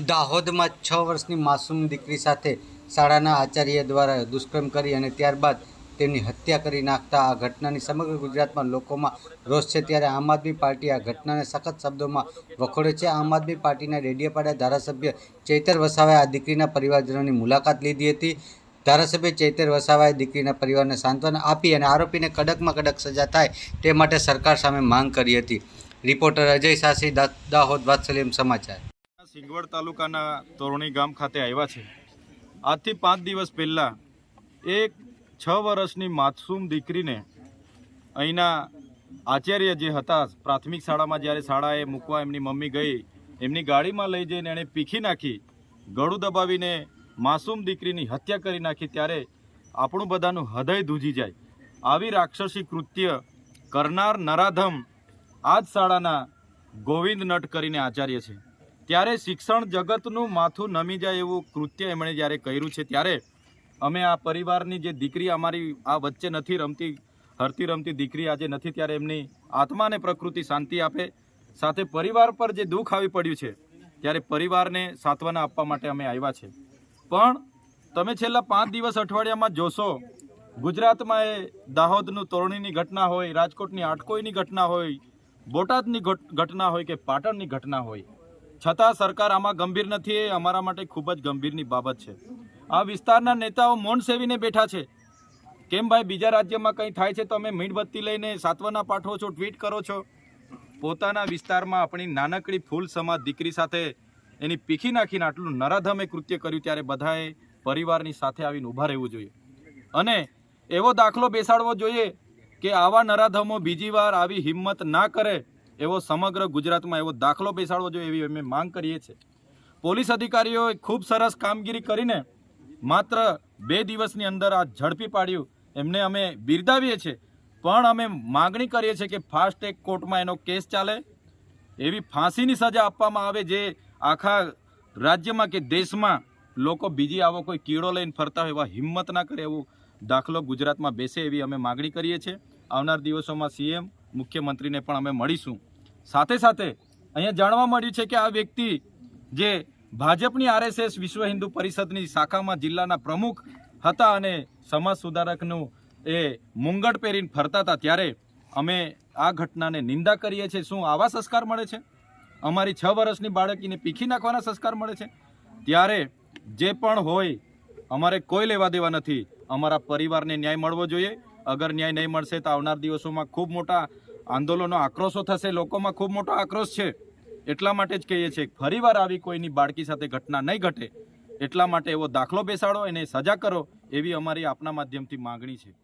દાહોદમાં છ વર્ષની માસૂમ દીકરી સાથે શાળાના આચાર્ય દ્વારા દુષ્કર્મ કરી અને ત્યારબાદ તેમની હત્યા કરી નાખતા આ ઘટનાની સમગ્ર ગુજરાતમાં લોકોમાં રોષ છે. ત્યારે આમ આદમી પાર્ટી આ ઘટનાને સખત શબ્દોમાં વખોડે છે. આમ આદમી પાર્ટીના ડેડિયાપાડા ધારાસભ્ય ચૈતર વસાવાએ આ દીકરીના પરિવારજનોની મુલાકાત લીધી હતી. ધારાસભ્ય ચૈતર વસાવાએ દીકરીના પરિવારને સાંત્વના આપી અને આરોપીને કડકમાં કડક સજા થાય તે માટે સરકાર સામે માંગ કરી હતી. રિપોર્ટર અજય સાસી દાહોદ વાત્સલ્યમ સમાચાર. સિંગવડ તાલુકાના તોરણી ગામ ખાતે આવ્યા છે. આજથી પાંચ દિવસ પહેલાં એક છ વર્ષની માસૂમ દીકરીને અહીંના આચાર્ય જે હતા, પ્રાથમિક શાળામાં જ્યારે શાળાએ મૂકવા એમની મમ્મી ગઈ, એમની ગાડીમાં લઈ જઈને એણે પીખી નાખી, ગળું દબાવીને માસૂમ દીકરીની હત્યા કરી નાખી ત્યારે આપણું બધાનું હૃદય ધૂજી જાય. આવી રાક્ષસી કૃત્ય કરનાર નરાધમ આ જ શાળાના ગોવિંદ નટ કરીને આચાર્ય છે. ત્યારે શિક્ષણ જગતનું માથું નમી જાય એવું કૃત્ય એમણે જ્યારે કર્યું છે, ત્યારે અમે આ પરિવારની જે દીકરી અમારી આ વચ્ચે નથી રમતી, હરતી રમતી દીકરી આજે નથી, ત્યારે એમની આત્માને પ્રકૃતિ શાંતિ આપે, સાથે પરિવાર પર જે દુઃખ આવી પડ્યું છે, ત્યારે પરિવારને સાંત્વના આપવા માટે અમે આવ્યા છે. પણ તમે છેલ્લા પાંચ દિવસ અઠવાડિયામાં જોશો, ગુજરાતમાં એ દાહોદનું તોરણીની ઘટના હોય, રાજકોટની આટકોઈની ઘટના હોય, બોટાદની ઘટના હોય કે પાટણની ઘટના હોય છતાં સરકાર આમાં ગંભીર નથી, એ અમારા માટે ખૂબ જ ગંભીરની બાબત છે. આ વિસ્તારના નેતાઓ મૌન સેવીને બેઠા છે. કેમ ભાઈ, બીજા રાજ્યમાં કંઈ થાય છે તો અમે મીણબત્તી લઈને સાત્વના પાઠવો છો, ટ્વીટ કરો છો? પોતાના વિસ્તારમાં આપણી નાનકડી ફૂલ સમાજ દીકરી સાથે એની પીખી નાખીને આટલું નરાધમે કૃત્ય કર્યું ત્યારે બધાએ પરિવારની સાથે આવીને ઊભા રહેવું જોઈએ. અને એવો દાખલો બેસાડવો જોઈએ કે આવા નરાધમો બીજી વાર આવી હિંમત ના કરે એવો સમગ્ર ગુજરાતમાં એવો દાખલો બેસાડવો જોઈએ એવી અમે માંગ કરીએ છીએ. પોલીસ અધિકારીઓએ ખૂબ સરસ કામગીરી કરીને માત્ર બે દિવસની અંદર આ ઝડપી પાડ્યું. એમને અમે બિરદાવીએ છીએ. પણ અમે માગણી કરીએ છીએ કે ફાસ્ટ ટ્રેક કોર્ટમાં એનો કેસ ચાલે. એવી ફાંસીની સજા આપવામાં આવે જે આખા રાજ્યમાં કે દેશમાં લોકો બીજી આવો કોઈ કીડો લઈને ફરતા હોય એવા હિંમત ના કરે એવું દાખલો ગુજરાતમાં બેસે એવી અમે માગણી કરીએ છીએ. આવનાર દિવસોમાં સીએમ, મુખ્યમંત્રીને પણ અમે મળીશું. સાથે સાથે અહીંયા જાણવા મળ્યું છે કે આ વ્યક્તિ જે ભાજપની આરએસએસ વિશ્વ હિન્દુ પરિષદની શાખામાં જિલ્લાના પ્રમુખ હતા અને સમાજ સુધારકનું એ મુંગટ પહેરીને ફરતા હતા, ત્યારે અમે આ ઘટનાને નિંદા કરીએ છીએ. શું આવા સંસ્કાર મળે છે? અમારી છ વર્ષની બાળકીને પીખી નાખવાના સંસ્કાર મળે છે? ત્યારે જે પણ હોય, અમારે કોઈ લેવા દેવા નથી. અમારા પરિવારને ન્યાય મળવો જોઈએ. અગર ન્યાય નહીં મળશે તો આવનાર દિવસોમાં ખૂબ મોટા આંદોલનો આક્રોશો થશે. લોકોમાં ખૂબ મોટો આક્રોશ છે. એટલા માટે જ કહીએ છીએ ફરીવાર આવી કોઈની બાળકી સાથે ઘટના નહીં ઘટે. એટલા માટે એવો દાખલો બેસાડો, એને સજા કરો એવી અમારી આપના માધ્યમથી માગણી છે.